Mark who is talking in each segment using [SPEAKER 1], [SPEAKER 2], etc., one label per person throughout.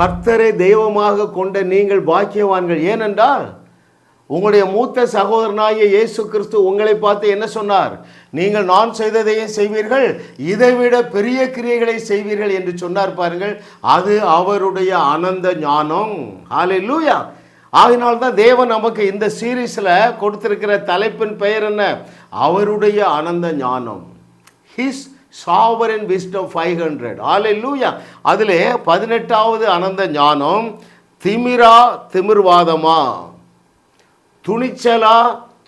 [SPEAKER 1] கர்த்தரை தெய்வமாக கொண்ட நீங்கள் பாக்கியவான்கள். ஏனென்றால் உங்களுடைய மூத்த சகோதரனாகிய இயேசு கிறிஸ்து உங்களை பார்த்து என்ன சொன்னார்? நீங்கள் நான் செய்ததையும் செய்வீர்கள் இதைவிட பெரிய கிரியைகளை செய்வீர்கள் என்று சொன்னார் பாருங்கள். அது அவருடைய அனந்த ஞானம். ஹalleluya ஆகினால் தான் தேவன் நமக்கு இந்த சீரீஸில் கொடுத்திருக்கிற தலைப்பின் பெயர் என்ன? அவருடைய அனந்த ஞானம். His sovereign wisdom five hundred hallelujah அதிலே பதினெட்டாவது அனந்த ஞானம் திமிரா திமிர்வாதமா? துணிச்சலா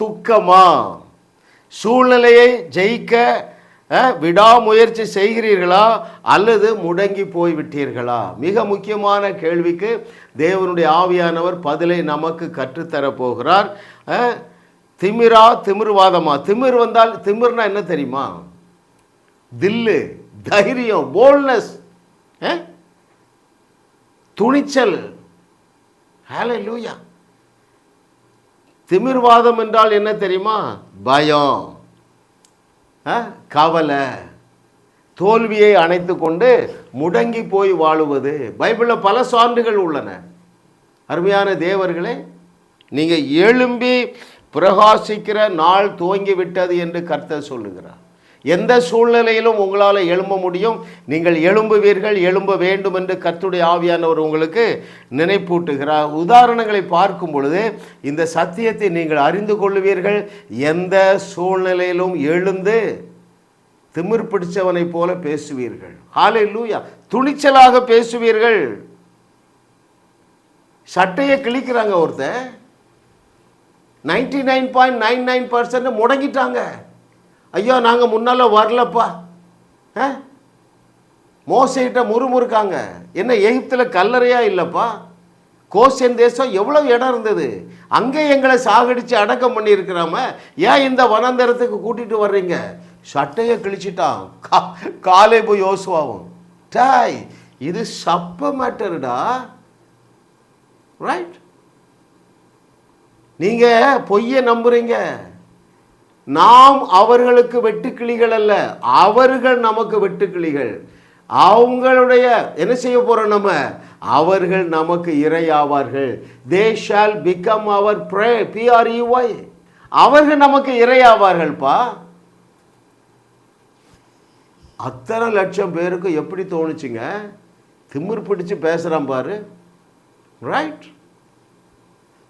[SPEAKER 1] துக்கமா? சூழ்நிலையை ஜெயிக்க விடாமுயற்சி செய்கிறீர்களா? அல்லது முடங்கி போய்விட்டீர்களா? மிக முக்கியமான கேள்விக்கு தேவனுடைய ஆவியானவர் பதிலை நமக்கு கற்றுத்தரப்போகிறார் திமிரா திமிர்வாதமா? திமிர் வந்தால் திமிர்னா என்ன தெரியுமா? தில்லு தைரியம் போல்னஸ் துணிச்சல். ஹalleluya திமிர்வாதம் என்றால் என்ன தெரியுமா? பயம். ஆ, கவலை. தோல்வியை அணைத்து கொண்டு முடங்கி போய் வாழுவது. பைபிளில் பல சான்றுகள் உள்ளன. அருமையான தேவர்களே நீங்கள் எழும்பி பிரகாசிக்கிற நாள் துவங்கி விட்டது என்று கர்த்தர் சொல்லுகிறார். எந்த சூழ்நிலையிலும் உங்களால் எழும்ப முடியும். நீங்கள் எழும்புவீர்கள் எழும்ப வேண்டும் என்று கர்த்துடைய ஆவியானவர் உங்களுக்கு நினைப்பூட்டுகிறார் உதாரணங்களை பார்க்கும் பொழுது இந்த சத்தியத்தை நீங்கள் அறிந்து கொள்ளுவீர்கள். எந்த சூழ்நிலையிலும் எழுந்து திமிர் பிடிச்சவனைப் போல பேசுவீர்கள். ஹாலே லூயா துணிச்சலாக பேசுவீர்கள். சட்டையை கிழிக்கிறாங்க ஒருத்தன். Ninety nine point nine nine percent முடங்கிட்டாங்க. ஐயோ நாங்கள் முன்னால் வரலப்பா. ஆ? மோசைகிட்ட முறுமுறுக்காங்க. என்ன எகிப்தில் கல்லறையா இல்லைப்பா? கோசேன் தேசம் எவ்வளவு இடம் இருந்தது? அங்கே எங்களை சாகடித்து அடக்கம் பண்ணியிருக்கிறாம ஏன் இந்த வனாந்தரத்துக்கு கூட்டிகிட்டு வர்றீங்க? சட்டையை கிழிச்சிட்டான். கா காலை போய் யோசுவாவும். டாய் இது சப்ப மேட்டருடா. ரைட் நீங்கள் பொய்யை நம்புறீங்க. நாம் அவர்களுக்கு வெட்டுக்கிளிகள் அல்ல அவர்கள் நமக்கு வெட்டுக்கிளிகள். அவங்களுடைய என்ன செய்ய போகிறோம் நம்ம? அவர்கள் நமக்கு இரையாவார்கள். They shall become our prey P R E Y அவர்கள் நமக்கு இரையாவார்கள்ப்பா. அத்தனை லட்சம் பேருக்கு எப்படி தோணுச்சுங்க? திமிர் பிடிச்சு பேசுகிறான் பாரு. ரைட்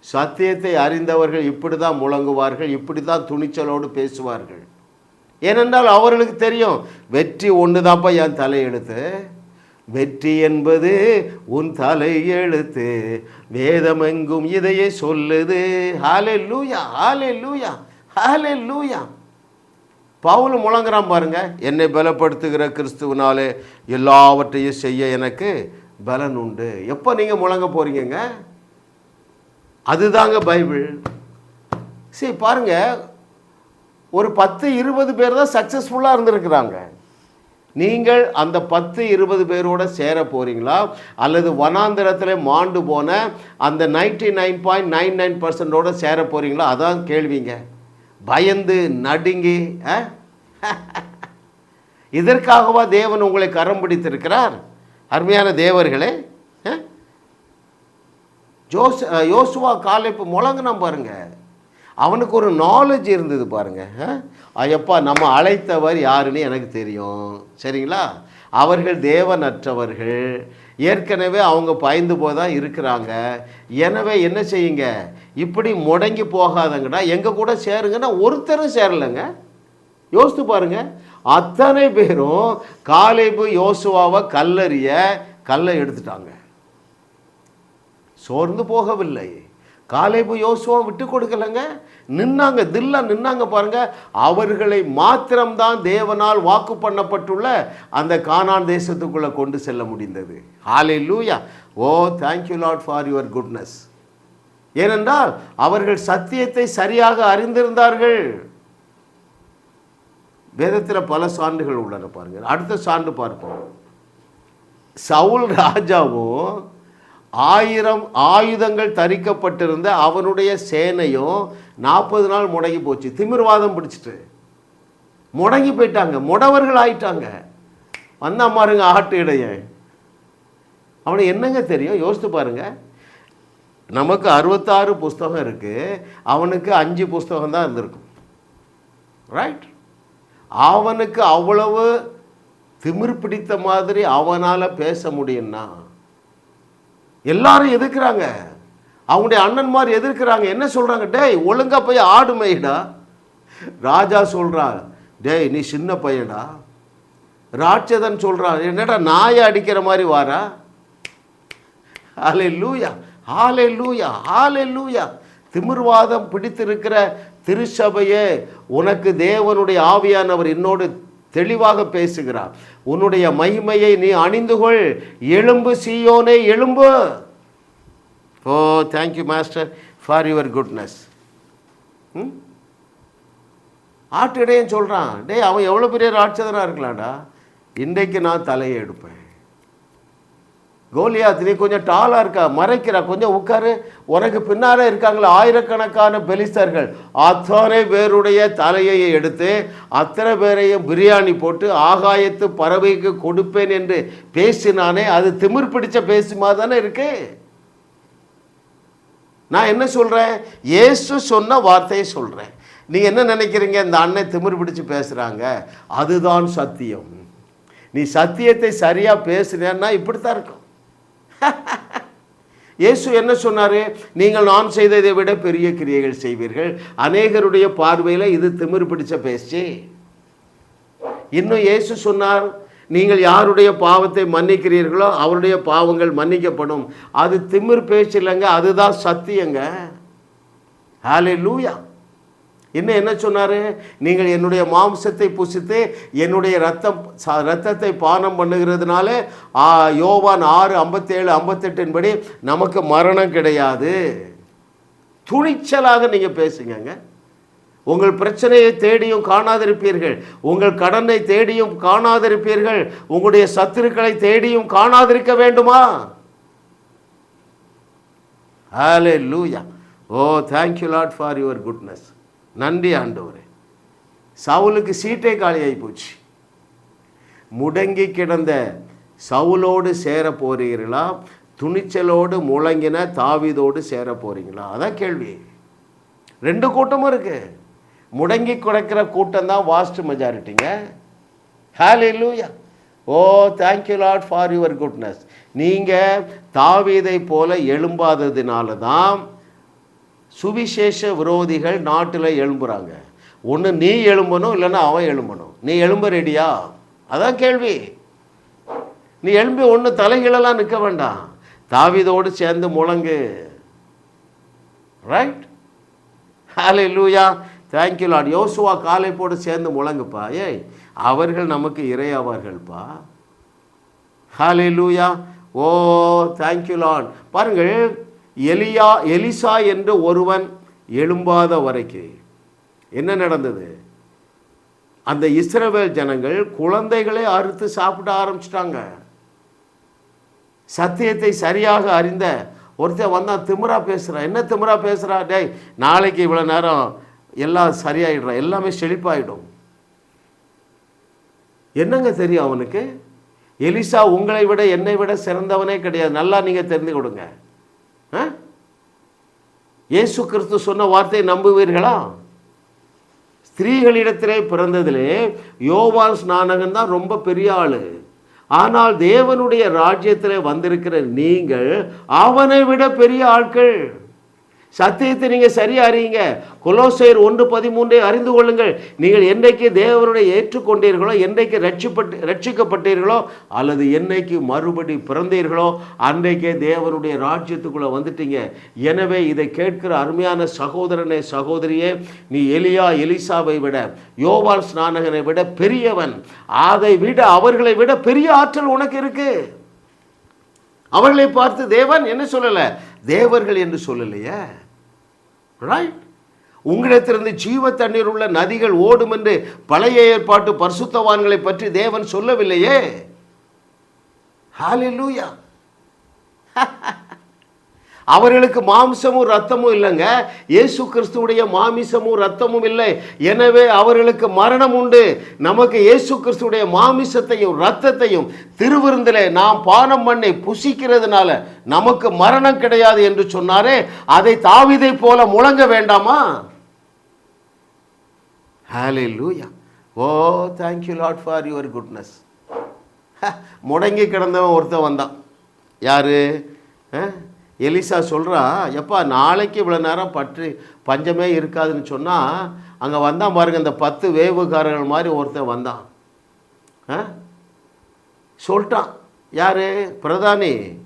[SPEAKER 1] சத்தியத்தை அறிந்தவர்கள் இப்படி தான் முழங்குவார்கள் இப்படி தான் துணிச்சலோடு பேசுவார்கள். ஏனென்றால் அவர்களுக்கு தெரியும் வெற்றி ஒன்று தான்ப்பா என் தலையெழுத்து. வெற்றி என்பது உன் தலை எழுத்து வேதமெங்கும் இதையே சொல்லுது. ஹாலே லூயா ஹாலே லூயா ஹாலே லூயா பவுல் முழங்குறான் பாருங்க என்னை பலப்படுத்துகிற கிறிஸ்துவனாலே எல்லாவற்றையும் செய்ய எனக்கு பலன் உண்டு. எப்போ நீங்கள் முழங்க போறீங்கங்க? அதுதாங்க பைபிள். சரி பாருங்க. ஒரு பத்து இருபது பேர் தான் சக்ஸஸ்ஃபுல்லாக இருந்திருக்கிறாங்க. நீங்கள் அந்த பத்து இருபது பேரோட சேர போகிறீங்களா அல்லது வனாந்திரத்தில் மாண்டு போன அந்த ninety nine point nine nine பர்சன்டோட சேர போகிறீங்களா அதான் கேள்விங்க. பயந்து நடுங்கி ஆ? இதற்காகவா தேவன் உங்களை கரம் பிடித்திருக்கிறார்? அருமையான தேவர்களே ஜோஸ் யோசுவா காலைப்பு முழங்கினா பாருங்க. அவனுக்கு ஒரு நாலேஜ் இருந்தது பாருங்க. ஐயப்பா நம்ம அழைத்தவர் யாருன்னு எனக்கு தெரியும். சரிங்களா? அவர்கள் தேவனற்றவர்கள். ஏற்கனவே அவங்க பயந்து போய் தான் இருக்கிறாங்க. எனவே என்ன செய்யுங்க? இப்படி முடங்கி போகாதங்கடா. எங்கள் கூட சேருங்கன்னா ஒருத்தரும் சேரலைங்க. யோசித்து பாருங்க. அத்தனை பேரும் காலேபு யோசுவாவை கல்லறிய கல்லை எடுத்துட்டாங்க. சோர்ந்து போகவில்லை. காலேபு யோசுவா விட்டு கொடுக்கலைங்க. நின்னாங்க தில்லா நின்னாங்க பாருங்க. அவர்களை மாத்திரம்தான் தேவனால் வாக்கு பண்ணப்பட்டுள்ள அந்த கானான் தேசத்துக்குள்ளே கொண்டு செல்ல முடிந்தது. Hallelujah oh thank you lot for your goodness ஏனென்றால் அவர்கள் சத்தியத்தை சரியாக அறிந்திருந்தார்கள். வேதத்தில் பல சான்றுகள் உள்ளன பாருங்கள் அடுத்த சான்று பார்ப்போம். சவுல் ராஜாவும் ஆயிரம் ஆயுதங்கள் தரிக்கப்பட்டிருந்த அவனுடைய சேனையும் நாற்பது நாள் முடங்கி போச்சு. திமிர்வாதம் பிடிச்சிட்டு. முடங்கி போயிட்டாங்க. முடவர்கள் ஆயிட்டாங்க. வந்தா மாருங்க ஆட்டு இடைய. அவனுக்கு என்னங்க தெரியும்? யோசித்து பாருங்க. நமக்கு அறுபத்தாறு புஸ்தகம் இருக்குது அவனுக்கு அஞ்சு புஸ்தகம் தான் இருந்திருக்கும். ரைட் அவனுக்கு அவ்வளவு திமிர் பிடித்த மாதிரி அவனால் பேச முடியும்னா எல்லாரும் எதிர்க்கிறாங்க. அவங்களுடைய அண்ணன் மாதிரி எதிர்க்கிறாங்க. என்ன சொல்கிறாங்க டேய் ஒழுங்கா போய் ஆடு மேய்டா. ராஜா சொல்கிறார் டேய் நீ சின்ன பையடா ராட்சதன் சொல்கிறார் என்னடா நாயை அடிக்கிற மாதிரி வாரா? ஆலே லூயா ஆலே லூயா ஆலே லூயா திமிர்வாதம் பிடித்திருக்கிற திருச்சபையே உனக்கு தேவனுடைய ஆவியானவர் என்னோடு தெளிவாக பேசுகிறார். உன்னுடைய மகிமையை நீ அணிந்து கொள் எலும்பு சீயோனே எலும்பு ஓ thank you master for your goodness ம்? ஆட்டிடையும் சொல்கிறான் டேய் அவன் எவ்வளோ பெரிய ராட்சதனாக இருக்கலாம்டா. இன்றைக்கு நான் தலையை எடுப்பேன். கோலியாத்திலே கொஞ்சம் டாலாக இருக்கா? மறைக்கிறா. கொஞ்சம் உட்காரு. உனக்கு பின்னாலே இருக்காங்களே ஆயிரக்கணக்கான பெலிஸ்தர்கள். அத்தனை பேருடைய தலையை எடுத்து அத்தனை பேரையும் பிரியாணி போட்டு ஆகாயத்து பறவைக்கு கொடுப்பேன் என்று பேசினானே அது திமிர் பிடிச்ச பேசுமா தானே இருக்கு? நான் என்ன சொல்கிறேன் இயேசு சொன்ன வார்த்தையை சொல்கிறேன் நீங்கள் என்ன நினைக்கிறீங்க? இந்த அண்ணன் திமிர் பிடிச்சு பேசுகிறாங்க அதுதான் சத்தியம். நீ சத்தியத்தை சரியாக பேசுனேன்னா இப்படித்தான் இருக்கும். இயேசு என்ன சொன்னார்? நீங்கள் நான் செய்ததை விட பெரிய கிரியைகள் செய்வீர்கள். அநேகருடைய பார்வையில் இது திமிர் பிடிச்ச பேச்சு. இன்னும் இயேசு சொன்னார் நீங்கள் யாருடைய பாவத்தை மன்னிக்கிறீர்களோ அவருடைய பாவங்கள் மன்னிக்கப்படும். அது திமிர் பேச்சு இல்லைங்க அதுதான் சத்தியங்க. ஹாலே லூயா இன்னும் என்ன சொன்னார்? நீங்கள் என்னுடைய மாம்சத்தை புசித்து என்னுடைய ரத்தம் ச- ரத்தத்தை பானம் பண்ணுகிறதுனால யோவான் ஆறு ஐம்பத்தேழு ஐம்பத்தெட்டின் படி நமக்கு மரணம் கிடையாது. துணிச்சலாக நீங்கள் பேசுங்கங்க. உங்கள் பிரச்சனையை தேடியும் காணாதிருப்பீர்கள். உங்கள் கடனை தேடியும் காணாதிருப்பீர்கள். உங்களுடைய சத்துருக்களை தேடியும் காணாதிருக்க வேண்டுமா? Hallelujah oh thank you lot for your goodness நன்றி ஆண்டவரே. சவுலுக்கு சீட்டே காலியாகி போச்சு. முடங்கி கிடந்த சவுலோடு சேர போறீர்களா? துணிச்சலோடு முழங்கின தாவீதோடு சேர போறீங்களா? அதான் கேள்வி. ரெண்டு கூட்டமும் இருக்கு. முடங்கி கிடக்கிற கூட்டம் தான் vast மெஜாரிட்டிங்க hallelujah oh thank you lot for your goodness நீங்கள் தாவீதை போல எழும்பாததினால தான் சுவிசேஷ விரோதிகள் நாட்டில் எழும்புறாங்க. ஒன்று நீ எழும்பணும் இல்லைன்னா அவன் எழும்பணும். நீ எழும்ப ரெடியா? அதான் கேள்வி. நீ எழும்பி ஒன்று தலைகளெல்லாம் நிற்க வேண்டாம். தாவிதோடு சேர்ந்து முழங்கு. ரைட் ஹாலே லூயா தேங்க்யூ லாட் யோசுவா காலைப்போடு சேர்ந்து முழங்குப்பா. ஏய் அவர்கள் நமக்கு இரையாவார்கள்ப்பா. ஹாலே லூயா ஓ தேங்க்யூ லாட் பாருங்கள் எலியா எலிசா என்று ஒருவன் எழும்பாத வரைக்கு என்ன நடந்தது? அந்த இஸ்ரவேல் ஜனங்கள் குழந்தைகளை அறுத்து சாப்பிட ஆரம்பிச்சிட்டாங்க. சத்தியத்தை சரியாக அறிந்த ஒருத்தர் வந்தான் திமுறா பேசுகிறான் என்ன திமிரா பேசுகிறா டேய் நாளைக்கு இவ்வளோ நேரம் எல்லாம் சரியாயிடுறா. எல்லாமே செழிப்பாயிடும். என்னங்க தெரியும் அவனுக்கு? எலிசா உங்களை விட என்னை விட சிறந்தவனே கிடையாது. நல்லா நீங்கள் தெரிந்து கொடுங்க. இயேசு கிறிஸ்து சொன்ன வார்த்தையை நம்புவீர்களா? ஸ்திரீகளிடத்திலே பிறந்ததிலே யோவான் ஸ்நானகன் தான் ரொம்ப பெரிய ஆளு. ஆனால் தேவனுடைய ராஜ்யத்தில் வந்திருக்கிற நீங்கள் அவனை விட பெரிய ஆட்கள். சத்தியத்தை நீங்கள் சரியா அறியுங்க. கொலோசையர் ஒன்று பதிமூன்றை அறிந்து கொள்ளுங்கள். நீங்கள் என்றைக்கு தேவனுடைய ஏற்றுக்கொண்டீர்களோ என்றைக்கு ரட்சிப்பட்டு ரட்சிக்கப்பட்டீர்களோ அல்லது என்னைக்கு மறுபடி பிறந்தீர்களோ அன்றைக்கே தேவனுடைய ராஜ்யத்துக்குள்ளே வந்துட்டீங்க. எனவே இதை கேட்கிற அருமையான சகோதரனே சகோதரியே நீ எலியா எலிசாவை விட யோவான் ஸ்நானகனை விட பெரியவன். அதை விட அவர்களை விட பெரிய ஆற்றல் உனக்கு இருக்கு. அவர்களை பார்த்து தேவன் என்ன சொல்லலை? தேவர்கள் என்று சொல்லலையே. ரைட் உங்களிடத்திலிருந்து ஜீவ தண்ணீர் உள்ள நதிகள் ஓடும் என்று பழைய ஏற்பாட்டு பரிசுத்தவான்களை பற்றி தேவன் சொல்லவில்லையே. ஹalleluya அவர்களுக்கு மாம்சமும் ரத்தமும் இல்லைங்க. இயேசு கிறிஸ்துவுடைய மாமிசமும் ரத்தமும் இல்லை. எனவே அவர்களுக்கு மரணம் உண்டு. நமக்கு இயேசு கிறிஸ்துடைய மாமிசத்தையும் ரத்தத்தையும் திருவிருந்தில் நாம் பானம் பண்ணி புசிக்கிறதுனால நமக்கு மரணம் கிடையாது என்று சொன்னாரே. அதை தாவிதை போல முழங்க வேண்டாமா? Hallelujah. Oh thank you lot for your goodness முடங்கி கிடந்தவன் ஒருத்தன் வந்தான். யாரு? எலிசா சொல்கிறா எப்பா நாளைக்கு இவ்வளோ நேரம் பற்றி பஞ்சமே இருக்காதுன்னு சொன்னால் அங்கே வந்தான் பாருங்க இந்த பத்து வேவுகாரர்கள் மாதிரி ஒருத்தன் வந்தான். ஆ? சொல்லிட்டான். யார்? பிரதானி.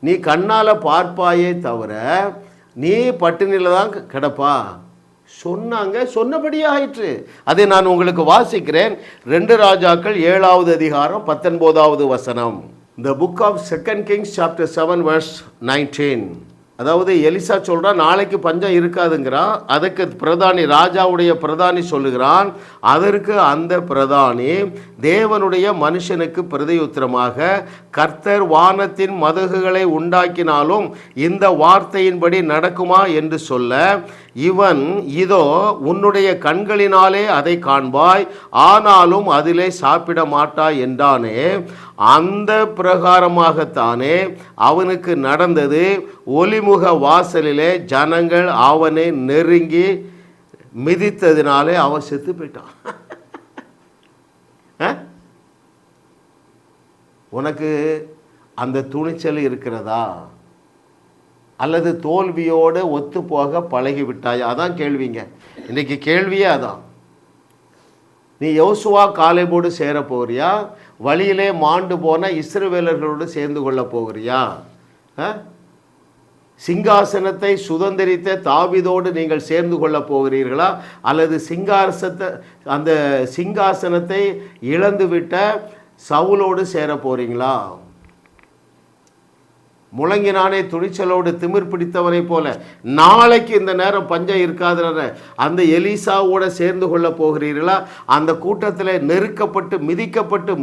[SPEAKER 1] நீ கண்ணால் பார்ப்பாயே தவிர நீ பட்டினியில் தான் கிடப்பா. சொன்னாங்க. சொன்னபடியே ஆயிற்று. அதை நான் உங்களுக்கு வாசிக்கிறேன். ரெண்டு ராஜாக்கள் ஏழாவது அதிகாரம் பத்தொன்பதாவது வசனம். The book of second kings chapter seven verse nineteen அதாவது எலிசா சொல்கிறான் நாளைக்கு பஞ்சம் இருக்காதுங்கிறான் அதுக்கு பிரதானி ராஜாவுடைய பிரதானி சொல்லுகிறான். அதற்கு அந்த பிரதானி தேவனுடைய மனுஷனுக்கு பிரதியுத்தரமாக கர்த்தர் வானத்தின் மதகுகளை உண்டாக்கினாலும் இந்த வார்த்தையின்படி நடக்குமா என்று சொல்ல இவன் இதோ உன்னுடைய கண்களினாலே அதை காண்பாய் ஆனாலும் அதிலே சாப்பிட மாட்டாய் என்றானே. அந்த பிரகாரமாகத்தானே அவனுக்கு நடந்தது. ஒலிமுக வாசலிலே ஜனங்கள் அவனை நெருங்கி மிதித்ததினாலே அவன் செத்து போயிட்டான். ஆ? உனக்கு அந்த துணிச்சல் இருக்கிறதா? அல்லது தோல்வியோடு ஒத்து போக பழகிவிட்டாயா? அதான் கேள்விங்க. இன்றைக்கி கேள்வியே அதான். நீ யோசுவா காலேபோடு சேர போகிறியா வழியிலே மாண்டு போன இஸ்ரவேலர்களோடு சேர்ந்து கொள்ள போகிறியா? ஆ? சிங்காசனத்தை சுதந்திரித்த தாவிதோடு நீங்கள் சேர்ந்து கொள்ள போகிறீர்களா? அல்லது சிங்காசத்தை அந்த சிங்காசனத்தை இழந்துவிட்ட சவுலோடு சேர போகிறீங்களா முழங்கினானே துணிச்சலோடு திமிர் பிடித்தவனை போல நாளைக்கு இந்த நேரம் பஞ்சம் இருக்காதுன்ற அந்த எலிசாவோட சேர்ந்து கொள்ள போகிறீர்களா? அந்த கூட்டத்தில் நெருக்கப்பட்டு மிதிக்கப்பட்டு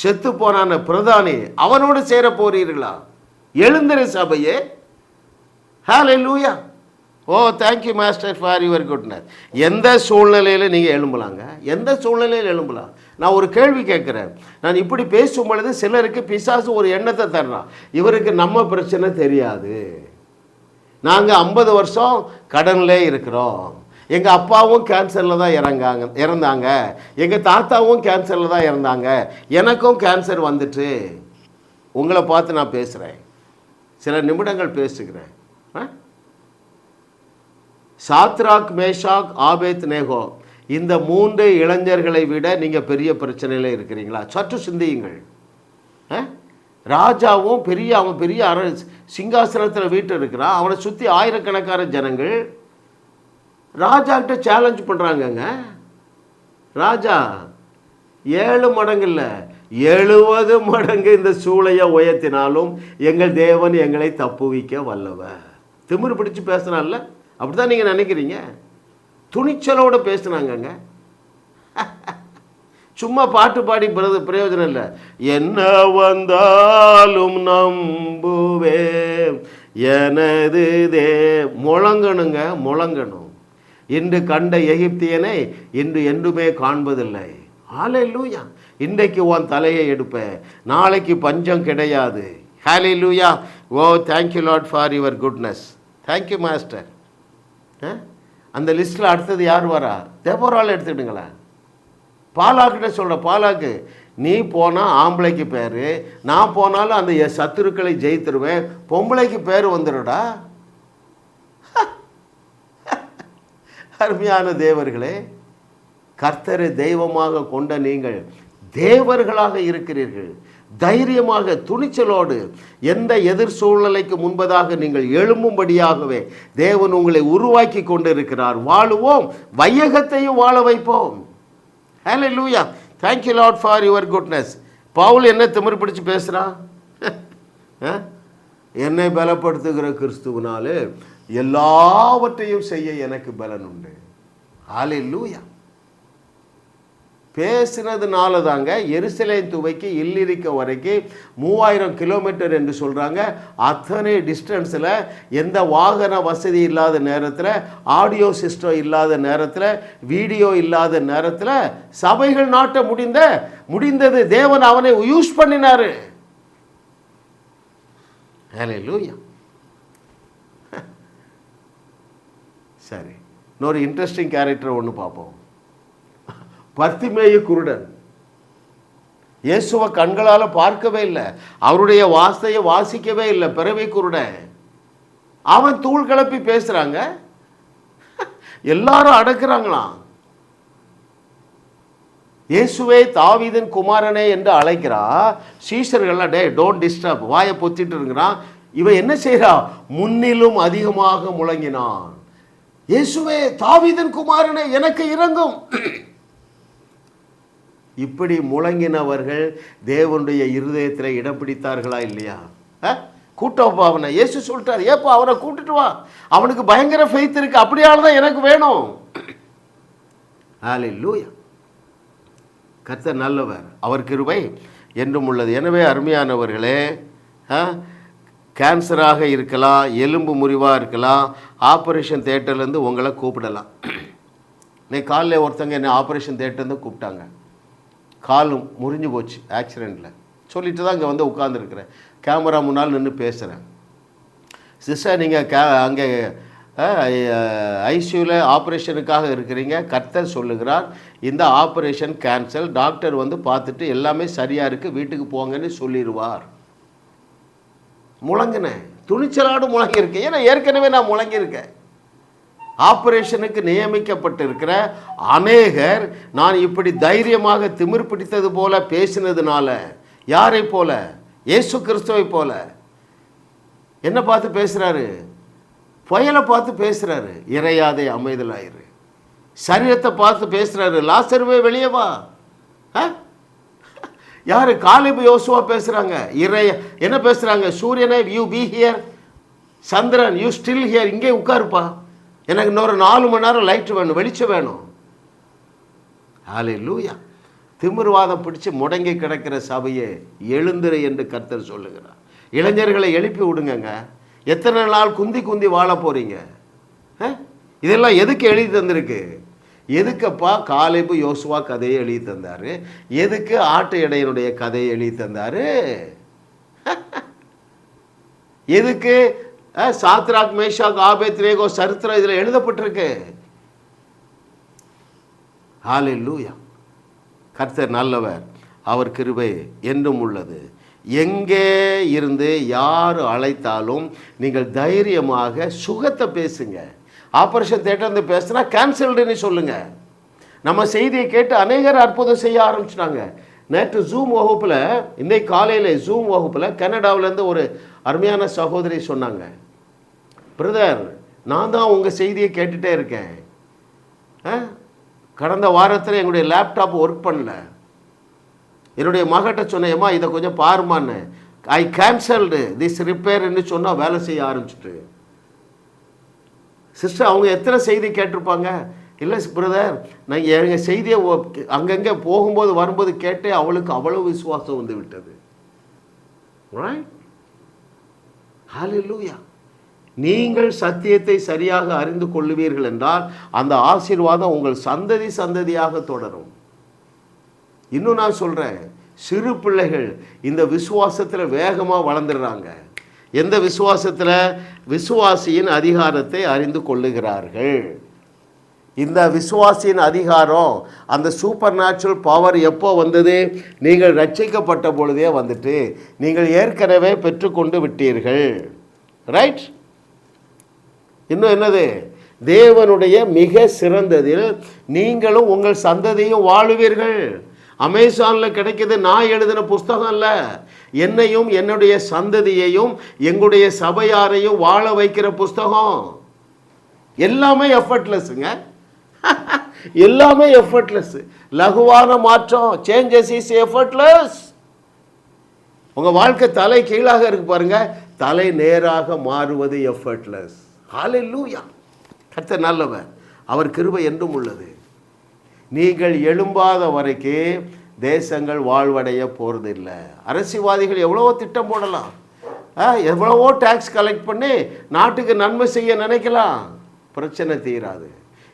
[SPEAKER 1] செத்து போனான பிரதானி அவனோடு சேர போகிறீர்களா எழுந்திரு சபையே. Hallelujah oh thank you master for your goodness எந்த சூழ்நிலையில் நீங்கள் எழும்பலாங்க? எந்த சூழ்நிலையில் எழும்பலாம்? நான் ஒரு கேள்வி கேட்குறேன். நான் இப்படி பேசும் பொழுது சிலருக்கு பிசாசு ஒரு எண்ணத்தை தர்றான். இவருக்கு நம்ம பிரச்சனை தெரியாது. நாங்கள் ஐம்பது வருஷம் கடனில் இருக்கிறோம். எங்கள் அப்பாவும் கேன்சரில் தான் இறங்காங்க இறந்தாங்க. எங்கள் தாத்தாவும் கேன்சரில் தான் இறந்தாங்க. எனக்கும் கேன்சர் வந்துட்டு. உங்களை பார்த்து நான் பேசுகிறேன் சில நிமிடங்கள் பேசுகிறேன். ஆ? Shadrach Meshach Abednego. இந்த மூன்று இளைஞர்களை விட நீங்கள் பெரிய பிரச்சனையில் இருக்கிறீங்களா? சற்று சிந்தியுங்கள். ஆ? ராஜாவும் பெரிய அவன் பெரிய அர சிங்காசனத்தில் வீட்டு இருக்கிறான் அவனை சுற்றி ஆயிரக்கணக்கான ஜனங்கள். ராஜாக்கிட்ட சேலஞ்ச் பண்ணுறாங்கங்க ராஜா ஏழு மடங்கு இல்லை எழுபது மடங்கு இந்த சூளையை உயர்த்தினாலும் எங்கள் தேவன் எங்களை தப்புவிக்க வல்லவ திமிரு பிடிச்சு அப்படி அப்படிதான் நீங்கள் நினைக்கிறீங்க? துணிச்சலோடு பேசுனாங்கங்க. சும்மா பாட்டு பாடி பிறகு பிரயோஜனம் இல்லை. என்ன வந்தாலும் நம்புவேன். எனது தே முழங்கணுங்க முழங்கணும். இன்று கண்ட எகிப்தியனை இன்று என்றுமே காண்பதில்லை. ஆலை லூயா இன்றைக்கு உன் தலையை எடுப்பேன். நாளைக்கு பஞ்சம் கிடையாது. Hallelujah oh thank you lot for your goodness thank you master ஆ அந்த லிஸ்ட்டில் அடுத்தது யார் வரா? தேவரால் எடுத்துக்கிட்டுங்களேன் பாலாக்கிட்ட சொல்கிற பாலாக்கு நீ போனால் ஆம்பளைக்கு பேர் நான் போனாலும் அந்த என் சத்துருக்களை ஜெயித்துருவேன் பொம்பளைக்கு பேர் வந்துடுடா அருமையான தேவர்களே கர்த்தரை தெய்வமாக கொண்ட நீங்கள் தேவர்களாக இருக்கிறீர்கள். தைரியமாக துணிச்சலோடு எந்த எதிர் சூழ்நிலைக்கு முன்பதாக நீங்கள் எழும்பும்படியாகவே தேவன் உங்களை உருவாக்கி கொண்டிருக்கிறார். வாழுவோம். வையகத்தையும் வாழ வைப்போம். Hallelujah thank you lot for your goodness Paul என்ன திமிர் பிடிச்சு பேசுகிறான் என்னை பலப்படுத்துகிற கிறிஸ்துவனாலே எல்லாவற்றையும் செய்ய எனக்கு பலன் உண்டு. ஹாலே லூயா பேசினதுனால தாங்க எருசலேம் துவைக்கு இல்லிரிக்க வரைக்கும் மூவாயிரம் கிலோமீட்டர் என்று சொல்கிறாங்க அத்தனை டிஸ்டன்ஸில் எந்த வாகன வசதி இல்லாத நேரத்தில் ஆடியோ சிஸ்டம் இல்லாத நேரத்தில் வீடியோ இல்லாத நேரத்தில் சபைகள் நாட்ட முடிந்த முடிந்தது. தேவன் அவனை யூஸ் பண்ணினாரு. ஹalleluya சரி இன்னொரு இன்ட்ரெஸ்டிங் கேரக்டர் ஒன்று பார்ப்போம். பர்த்திமேய குருடன். இயேசுவை கண்களால் பார்க்கவே இல்லை. அவருடைய வாசையை வாசிக்கவே இல்லை. பிறவை குருடன். அவன் தூள் கிளப்பி பேசுகிறாங்க எல்லாரும் அடக்குறாங்களாம். இயேசுவே தாவிதன் குமாரனே என்று அழைக்கிறா. சீசர்கள்லாம் டே டோன்ட் டிஸ்டர்ப் வாயை பொத்திட்டு இருக்கிறான். இவன் என்ன செய்கிறா முன்னிலும் அதிகமாக முழங்கினான். இயேசுவே தாவிதன் குமாரனே எனக்கு இறங்கும் இப்படி முழங்கினவர்கள் தேவனுடைய இருதயத்தில் இடம் பிடித்தார்களா இல்லையா? கூட்டப்பா அவனை. ஏசு சொல்லிட்டார் ஏப்பா அவனை கூட்டுட்டு வா. அவனுக்கு பயங்கர ஃபெய்த் இருக்கு. அப்படியால தான் எனக்கு வேணும். ஆலை லூயா கர்த்தர் நல்லவர். அவர் கிருபை என்றும் உள்ளது. எனவே அருமையானவர்களே ஆ, கேன்சராக இருக்கலாம் எலும்பு முறிவாக இருக்கலாம் ஆப்ரேஷன் தேட்டர்லேருந்து உங்களை கூப்பிடலாம். இன்னைக்கு காலையில் ஒருத்தங்க என்னை ஆப்ரேஷன் தேட்டர்லேருந்து கூப்பிட்டாங்க. காலும் முறிஞ்சு போச்சு ஆக்சிடெண்ட்டில் சொல்லிட்டு தான் இங்கே வந்து உட்காந்துருக்குறேன் கேமரா முன்னால் நின்று பேசுகிறேன் சிஸ்டர் நீங்கள் கே அங்கே ஐசியூவில் ஆப்ரேஷனுக்காக இருக்கிறீங்க. கர்த்தர் சொல்லுகிறார் இந்த ஆப்ரேஷன் கேன்சல் டாக்டர் வந்து பார்த்துட்டு எல்லாமே சரியாக இருக்குது வீட்டுக்கு போங்கன்னு சொல்லிடுவார். முழங்கினேன். துணிச்சலாடு முழங்கியிருக்கேன். ஏன்னா ஏற்கனவே நான் முழங்கியிருக்கேன். ஆபரேஷனுக்கு நியமிக்கப்பட்டிருக்கிற அநேகர் நான் இப்படி தைரியமாக திமிர் பிடித்தது போல பேசினதுனால யாரை போல? இயேசு கிறிஸ்துவை போல. என்ன பார்த்து பேசுகிறாரு புயலை பார்த்து பேசுகிறாரு இறையாதே அமைதலாயிரு. சரீரத்தை பார்த்து பேசுகிறாரு லாசருவே வெளியே வா. ஆ? யாரு? காலிபு யோசுவா பேசுகிறாங்க இறை என்ன பேசுகிறாங்க சூரியனை யூ பி ஹியர் சந்திரன் யூ ஸ்டில் ஹியர் இங்கே உட்காருப்பா. எனக்கு இன்னொரு நாலு மணி நேரம் லைட்டு வேணும் வெளிச்சம் வேணும். ஆலை லூயா திமிர்வாதம் பிடிச்சு முடங்கி கிடக்கிற சபையை எழுந்துரு என்று கர்த்தர் சொல்லுகிறார். இளைஞர்களை எழுப்பி விடுங்கங்க. எத்தனை நாள் குந்தி குந்தி வாழ போகிறீங்க ஆ? இதெல்லாம் எதுக்கு எழுதி தந்திருக்கு? எதுக்கப்பா காலேபு யோசுவா கதையை எழுதி தந்தார்? எதுக்கு ஆட்டு இடையனுடைய கதையை எழுதி தந்தார்? எதுக்கு சாத்ராக் மேஷாக் ஆபேத் ரேகோ சரித்திரம் இதில் எழுதப்பட்டிருக்கு. ஹalleluya கர்த்தர் நல்லவர் அவர் கிருபை என்றும் உள்ளது. எங்கே இருந்து யார் அழைத்தாலும் நீங்கள் தைரியமாக சுகத்தை பேசுங்க. தேட்டர் தேட்டர்ந்து பேசுனா கேன்சல்டுன்னு சொல்லுங்க. நம்ம செய்தியை கேட்டு அநேகர் அற்புதம் செய்ய ஆரம்பிச்சிட்டாங்க. நேற்று ஜூம் வகுப்பில் இன்றைக்கு காலையில் ஜூம் வகுப்பில் கனடாவிலேருந்து ஒரு அருமையான சகோதரி சொன்னாங்க. பிரதர் நான் தான் உங்கள் செய்தியை கேட்டுட்டே இருக்கேன். ஆ? கடந்த வாரத்தில் எங்களுடைய லேப்டாப் ஒர்க் பண்ணல. என்னுடைய மகட்ட சொன்னேம்மா இதை கொஞ்சம் பாருமான்னு ஐ கேன்சல்டு திஸ் ரிப்பேர்னு சொன்னால் வேலை செய்ய ஆரம்பிச்சிட்டு. சிஸ்டர் அவங்க எத்தனை செய்தி கேட்டிருப்பாங்க? இல்லை பிரதர் நான் எங்கள் செய்தியை அங்கங்கே போகும்போது வரும்போது கேட்டே அவளுக்கு அவ்வளவு விசுவாசம் வந்து விட்டது. Right? நீங்கள் சத்தியத்தை சரியாக அறிந்து கொள்ளுவீர்கள் என்றால் அந்த ஆசீர்வாதம் உங்கள் சந்ததி சந்ததியாக தொடரும். இன்னும் நான் சொல்கிறேன் சிறு பிள்ளைகள் இந்த விசுவாசத்தில் வேகமாக வளர்ந்துடுறாங்க. எந்த விசுவாசத்தில்? விசுவாசியின் அதிகாரத்தை அறிந்து கொள்ளுகிறார்கள். இந்த விசுவாசியின் அதிகாரம் அந்த சூப்பர் நேச்சுரல் பவர் எப்போ வந்தது? நீங்கள் ரட்சிக்கப்பட்ட பொழுதே வந்துட்டு நீங்கள் ஏற்கனவே பெற்றுக்கொண்டு விட்டீர்கள். ரைட் இன்னும் என்னது? தேவனுடைய மிக சிறந்ததில் நீங்களும் உங்கள் சந்ததியும் வாழுவீர்கள். அமேசானில் கிடைக்கிது நான் எழுதின புஸ்தகம் அல்ல என்னையும் என்னுடைய சந்ததியையும் எங்களுடைய சபையாரையும் வாழ வைக்கிற புஸ்தகம். எல்லாமே எஃபர்ட்லெஸ்ஸுங்க எல்லாமே எஃபர்ட்லெஸ் லகுவான மாற்றம். சேஞ்சஸ் இஸ் எஃபர்ட்லெஸ் உங்கள் வாழ்க்கை தலை கீழாக இருக்கு பாருங்க. தலை நேராக மாறுவது எஃபர்ட்லெஸ் யா கத்த நல்லவர். அவர் கிருபை என்றும் உள்ளது. நீங்கள் எழும்பாத வரைக்கும் தேசங்கள் வாழ்வடைய போகிறதில்லை அரசியல்வாதிகள் எவ்வளவோ திட்டம் போடலாம். ஆ, எவ்வளவோ டேக்ஸ் கலெக்ட் பண்ணி நாட்டுக்கு நன்மை செய்ய நினைக்கலாம். பிரச்சனை தீராது.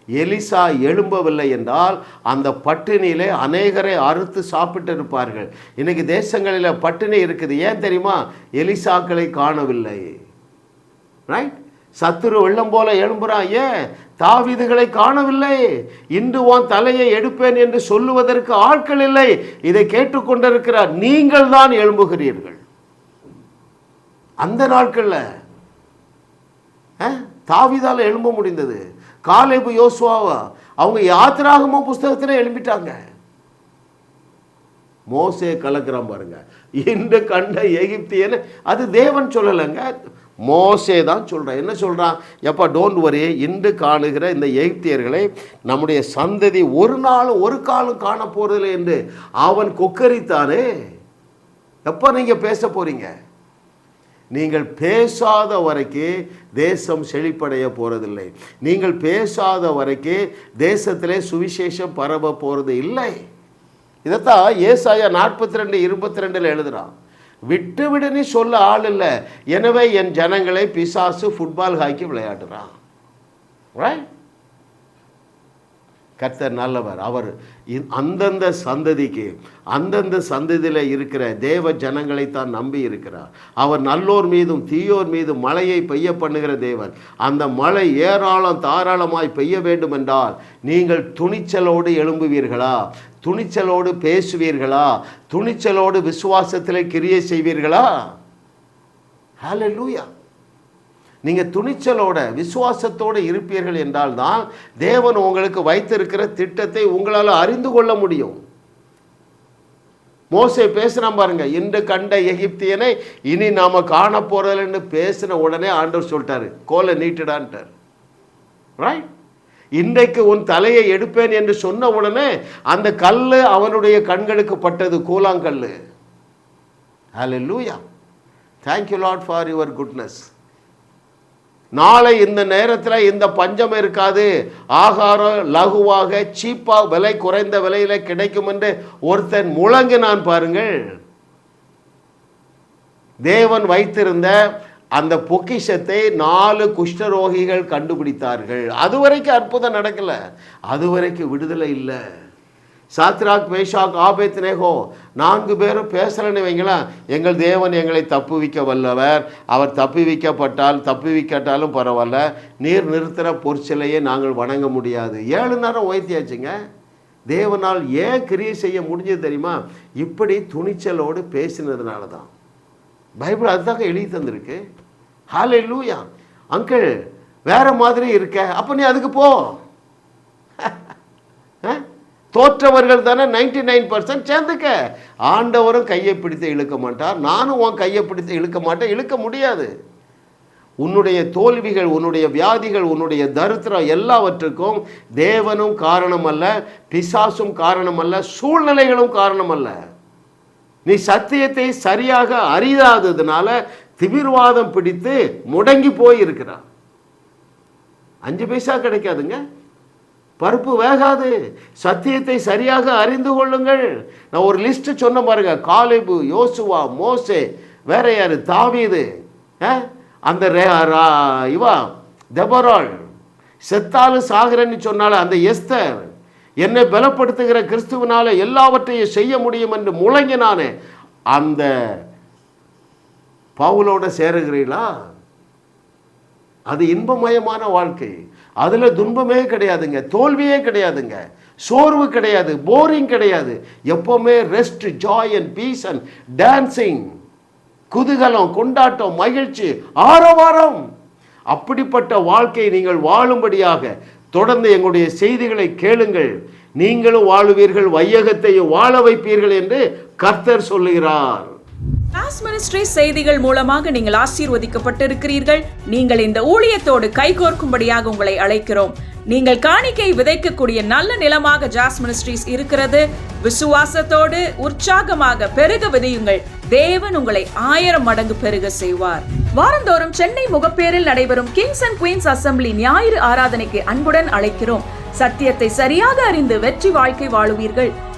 [SPEAKER 1] எலிசா எழும்பவில்லை என்றால் அந்த பட்டினியிலே அநேகரை அறுத்து சாப்பிட்டு இருப்பார்கள் இன்னைக்கு தேசங்களில் பட்டினி இருக்குது. ஏன் தெரியுமா? எலிசாக்களை காணவில்லை. ரைட் சத்துரு வெள்ளம் போல எழும்புறான். ஏன்? தாவிதுகளை காணவில்லை. இன்று உன் தலையை எடுப்பேன் என்று சொல்லுவதற்கு ஆட்கள் இல்லை. இதை கேட்டுக்கொண்டிருக்கிறார். நீங்கள் தான் எழும்புகிறீர்கள். அந்த நாட்களில் தாவிதால் எழும்ப முடிந்தது. காலேபு யோசுவாவா அவங்க யாத்திராகமோ புஸ்தகத்தில் எழும்பிட்டாங்க. மோசே கலக்கிறான் பாருங்க. இன்று கண்ட எகிப்தியன்னு அது தேவன் சொல்லலைங்க. மோசே தான் சொல்கிறான் என்ன சொல்கிறான் எப்பா டோன்ட் வரி இன்று காணுகிற இந்த எகிப்தியர்களை நம்முடைய சந்ததி ஒரு நாளும் ஒரு காலம் காண போகிறதில்லை என்று அவன் கொக்கரித்தானே? எப்போ நீங்கள் பேச போகிறீங்க நீங்கள் பேசாத வரைக்கும் தேசம் செழிப்படைய போகிறதில்லை நீங்கள் பேசாத வரைக்கும் தேசத்திலே சுவிசேஷம் பரவ போகிறது இல்லை. இதைத்தான் ஏசாயா நாற்பத்தி ரெண்டு இருபத்தி ரெண்டில் எழுதுகிறான் விட்டு விடுன்னு சொல்ல ஆள் இல்லை. எனவே என் ஜனங்களை பிசாசு ஃபுட்பால் ஹாக்கி விளையாடுறான். ரைட் கர்த்தர் நல்லவர். அவர் இ- அந்தந்த சந்ததிக்கு அந்தந்த சந்ததியில் இருக்கிற தேவ ஜனங்களை தான் நம்பி இருக்கிறார். அவர் நல்லோர் மீதும் தீயோர் மீதும் மழையை பெய்ய பண்ணுகிற தேவன். அந்த மழை ஏராளம் தாராளமாய் பெய்ய வேண்டும் என்றால் நீங்கள் துணிச்சலோடு எழும்புவீர்களா? துணிச்சலோடு பேசுவீர்களா? துணிச்சலோடு விசுவாசத்தில் கிரியை செய்வீர்களா? ஹalleluya. நீங்கள் துணிச்சலோட விசுவாசத்தோடு இருப்பீர்கள் என்றால் தான் தேவன் உங்களுக்கு வைத்திருக்கிற திட்டத்தை உங்களால் அறிந்து கொள்ள முடியும். மோசை பேசுகிறான் பாருங்க இன்று கண்ட எகிப்தியனை இனி நாம காண போறதில்லைன்னு பேசின உடனே ஆண்டவர் சொல்லிட்டாரு கோலை நீட்டுடான்ட்டார். ரைட் இன்றைக்கு உன் தலையை எடுப்பேன் என்று சொன்ன உடனே அந்த கல் அவனுடைய கண்களுக்கு பட்டது Koozhangal hallelujah thank you lot for your goodness நாளை இந்த நேரத்தில் இந்த பஞ்சம் இருக்காது. ஆகாரம் லகுவாக சீப்பாக விலை குறைந்த விலையில் கிடைக்கும் என்று ஒருத்தன் முழங்கினான் பாருங்கள். தேவன் வைத்திருந்த அந்த பொக்கிஷத்தை நாலு குஷ்டரோகிகள் கண்டுபிடித்தார்கள். அதுவரைக்கும் அற்புதம் நடக்கல. அதுவரைக்கும் விடுதலை இல்லை. சாத்ராக் மேஷாக் ஆபேத் நேகோ நான்கு பேரும் பேசலன்னு வைங்களேன். எங்கள் தேவன் எங்களை தப்புவிக்க வல்லவர். அவர் தப்புவிக்கப்பட்டால் தப்புவிக்கட்டாலும் பரவாயில்ல. நீர் நிறுத்துகிற பொற்சிலையை நாங்கள் வணங்க முடியாது. ஏழு நேரம் உயர்த்தியாச்சுங்க. தேவனால் ஏன் கிரியை செய்ய முடிஞ்சது தெரியுமா? இப்படி துணிச்சலோடு பேசினதுனால தான் பைபிள் அதுதாங்க எழுதி தந்திருக்கு. ஹாலே லூயா அங்கிள் வேறு மாதிரி இருக்க. அப்போ நீ அதுக்கு போ. தோற்றவர்கள் தானே நைன்டி நைன் பர்சன்ட் சேர்ந்துக்க. ஆண்டவரும் கையை பிடித்து இழுக்க மாட்டார். நானும் உன் கையை பிடித்து இழுக்க மாட்டேன். இழுக்க முடியாது. உன்னுடைய தோல்விகள் உன்னுடைய வியாதிகள் உன்னுடைய தரித்திரம் எல்லாவற்றுக்கும் தேவனும் காரணம் அல்ல பிசாசும் காரணம் அல்ல சூழ்நிலைகளும் காரணம் அல்ல நீ சத்தியத்தை சரியாக அறியாததுனால திமிர்வாதம் பிடித்து முடங்கி போயிருக்கிறான் அஞ்சு பைசா கிடைக்காதுங்க. பருப்பு வேகாது. சத்தியத்தை சரியாக அறிந்து கொள்ளுங்கள். நான் ஒரு லிஸ்ட் சொன்ன பாருங்க. காலேபு யோசுவா மோசே வேற யாரு? தாவீது. ஆ? அந்த ரே- ரா- இவா தெபரால் செத்தாலும் சாகிறேன்னு சொன்னால அந்த எஸ்தர். என்னை பலப்படுத்துகிற கிறிஸ்துவனால எல்லாவற்றையும் செய்ய முடியும் என்று முழங்கினானே. அந்த பவுலோட சேருகிறீங்களா அது இன்பமயமான வாழ்க்கை. அதில் துன்பமே கிடையாதுங்க தோல்வியே கிடையாதுங்க. சோர்வு கிடையாது போரிங் கிடையாது. எப்போவுமே rest joy and peace and dancing குதூகலம் கொண்டாட்டம் மகிழ்ச்சி ஆரவாரம். அப்படிப்பட்ட வாழ்க்கையை நீங்கள் வாழும்படியாக தொடர்ந்து எங்களுடைய செய்திகளை கேளுங்கள். நீங்களும் வாழுவீர்கள் வையகத்தையும் வாழ வைப்பீர்கள் என்று கர்த்தர் சொல்லுகிறார்.
[SPEAKER 2] டாஸ் மினிஸ்ட்ரி செய்திகள் மூலமாக நீங்கள் ஆசீர்வதிக்கப்பட்டிருக்கிறீர்கள். நீங்கள் இந்த ஊழியத்தோடு கைகோர்க்கும்படியாக உங்களை அழைக்கிறோம். நீங்கள் காணிக்கை விதைக்கக்கூடிய நல்ல நிலமாக ஜாஸ் மினிஸ்ட்ரீஸ் இருக்கிறது. விசுவாசத்தோடு உற்சாகமாக பெருக விதையுங்கள். தேவன் உங்களை ஆயிரம் மடங்கு பெருக செய்வார். வாரந்தோறும் சென்னை முகப்பேரில் நடைபெறும் கிங்ஸ் அண்ட் குயின்ஸ் அசெம்பிளி ஞாயிறு ஆராதனைக்கு அன்புடன் அழைக்கிறோம்.
[SPEAKER 3] சத்தியத்தை சரியாக அறிந்து வெற்றி வாழ்க்கை வாழுவீர்கள்.